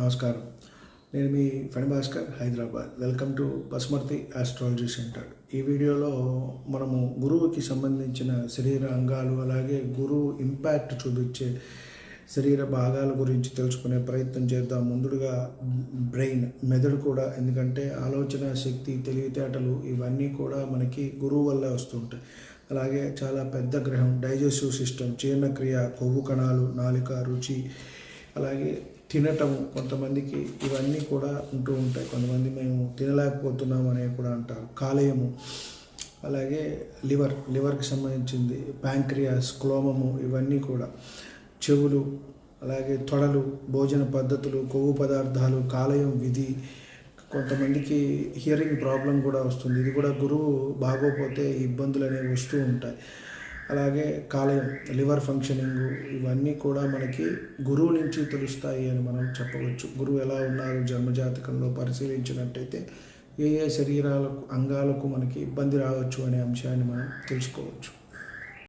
నమస్కారం. నేను మీ friend Bhaskar Hyderabad. Welcome to Pasumarthi astrology centre. ఈ వీడియోలో మనము గురువుకి సంబంధించిన శరీర అంగాలు అలాగే గురువు ఇంపాక్ట్ చూపించే శరీర భాగాల గురించి తెలుసుకునే ప్రయత్నం చేద్దాం. ముందుగా బ్రెయిన్ మెదడు కూడా ఎందుకంటే ఆలోచన శక్తి తెలివితేటలు ఇవన్నీ కూడా మనకి గురువు వల్ల వస్తుంటాయి. అలాగే చాలా పెద్ద గ్రహం డైజెస్టివ్ సిస్టమ్ జీర్ణక్రియ కొవ్వు కణాలు నాలిక రుచి అలాగే తినటము కొంతమందికి ఇవన్నీ కూడా ఉంటూ ఉంటాయి. కొంతమంది మేము తినలేకపోతున్నాం అనే కూడా అంటారు. కాలేయము అలాగే లివర్ లివర్కి సంబంధించింది ప్యాంక్రియాస్ క్లోమము ఇవన్నీ కూడా. చెవులు అలాగే తొడలు భోజన పద్ధతులు కొవ్వు పదార్థాలు కాలేయం విధి కొంతమందికి హియరింగ్ ప్రాబ్లం కూడా వస్తుంది. ఇది కూడా గురువు బాగోపోతే ఇబ్బందులు అనేవి వస్తూ ఉంటాయి. అలాగే కాలేయం లివర్ ఫంక్షనింగ్ ఇవన్నీ కూడా మనకి గురువు నుంచి తెలుస్తాయి అని మనం చెప్పవచ్చు. గురువు ఎలా ఉన్నారు జన్మజాతకంలో పరిశీలించినట్టయితే ఏ ఏ శరీరాలకు అంగాలకు మనకి ఇబ్బంది రావచ్చు అనే అంశాన్ని మనం తెలుసుకోవచ్చు.